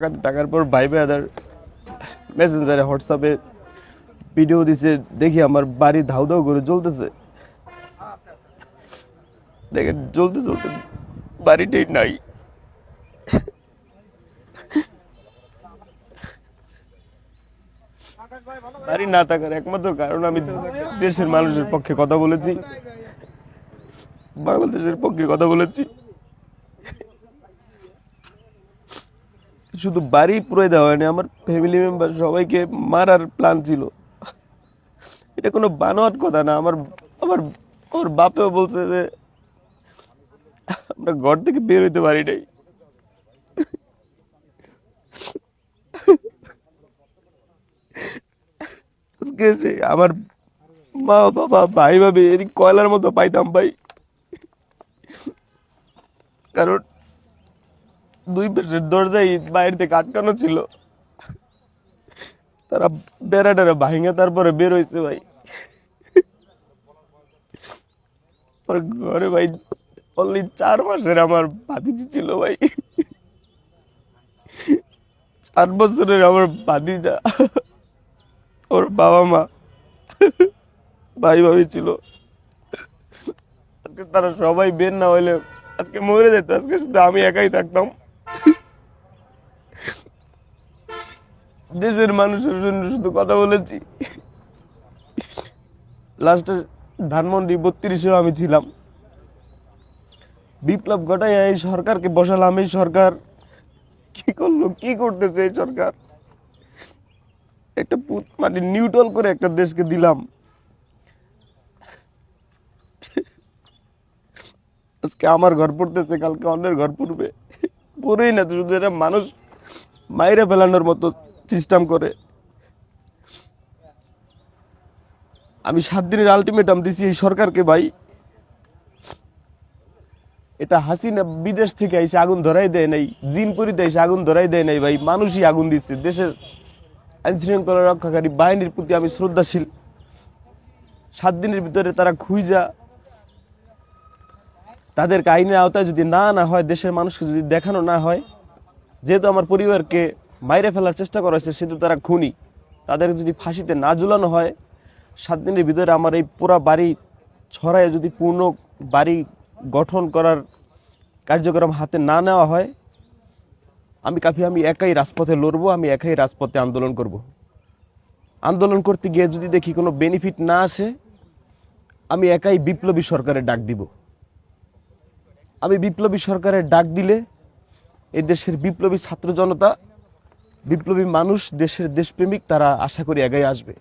টাকা টাকার পর ভাই ভাইয়াদের মেসেঞ্জারে হোয়াটসঅ্যাপে ভিডিও দিছে, দেখি আমার বাড়ি ধাউ ধাউ করে জ্বলতেছে। দেখেন জ্বলতে জ্বলতে বাড়িটাই নাই। বাড়ি না থাকার একমাত্র কারণ আমি দেশের মানুষের পক্ষে কথা বলেছি। বাংলাদেশের পক্ষে কথা বলেছি। শুধু বাড়ি পুরো দেওয়া হয়নি, আমার ফ্যামিলি মেম্বার সবাইকে মারার প্ল্যান ছিল। এটা কোনো বানোয়াট কথা না, আমার আমার আমার বাপেও বলছে যে, আমরা ঘর থেকে বের হইতে পারি নাই। আমার মা, বাবা, ভাই, ভাবি এর কয়লার মতো পাইতাম ভাই। কারণ দুই পাশের দরজায় বাইরে থেকে আটকানো ছিল। তারা বেড়া টেরা ভাঙে তারপরে বের হয়েছে ভাই। ঘরে ভাই অনলি চার মাসের আমার ভাতিজি ছিল ভাই। চার বছরের আমার ভাতিজা, ওর বাবা মা, ভাই ভাবি ছিল। আজকে তারা সবাই বের না হইলে আজকে মরে যেত, আজকে শুধু আমি একাই থাকতাম। দেশের মানুষের জন্য শুধু কথা বলেছি। লাস্টে ধানমন্ডি বত্রিশেও আমি ছিলাম। বিপ্লব ঘটাই এই সরকারকে বসালাম, এই সরকার কি করল, কি করতেছে এই সরকার? একটা পু- মানে নিউট্রাল করে একটা দেশকে দিলাম। আজকে আমার ঘর পড়তেছে, কালকে অন্যের ঘর পড়বে। পড়েই না শুধু এটা মানুষ মাইরে ফেলানোর মতো সিস্টেম করে। আমি সাত দিনের আলটিমেটাম দিছি এই সরকারকে ভাই। এটা হাসিনা বিদেশ থেকে এসে আগুন ধরাই দেয় নাই জিনপুরিতে এসে আগুন ধরাই দেয় নাই ভাই, মানুষই আগুন দিচ্ছে। দেশের আইন শৃঙ্খলা রক্ষাকারী বাহিনীর প্রতি আমি শ্রদ্ধাশীল। সাত দিনের ভিতরে তারা খুঁজা তাদেরকে আইনের আওতায় যদি না না হয়, দেশের মানুষকে যদি দেখানো না হয়, যেহেতু আমার পরিবারকে মাইরে ফেলার চেষ্টা করা হয়েছে, সেহেতু তারা খুনি তাদের যদি ফাঁসিতে না ঝুলানো হয়, সাত দিনের ভিতরে আমার এই পুরা বাড়ি ছড়ায় যদি পূর্ণ বাড়ি গঠন করার কার্যক্রম হাতে না নেওয়া হয়, আমি কাফি, আমি একাই রাজপথে লড়বো, আমি একাই রাজপথে আন্দোলন করব। আন্দোলন করতে গিয়ে যদি দেখি কোনো বেনিফিট না আসে, আমি একাই বিপ্লবী সরকারের ডাক দিব আমি বিপ্লবী সরকারের ডাক দিলে এই দেশের বিপ্লবী ছাত্র জনতা বিপ্লবী মানুষ দেশের দেশপ্রেমিক তারা আশা করি আগে আসবে।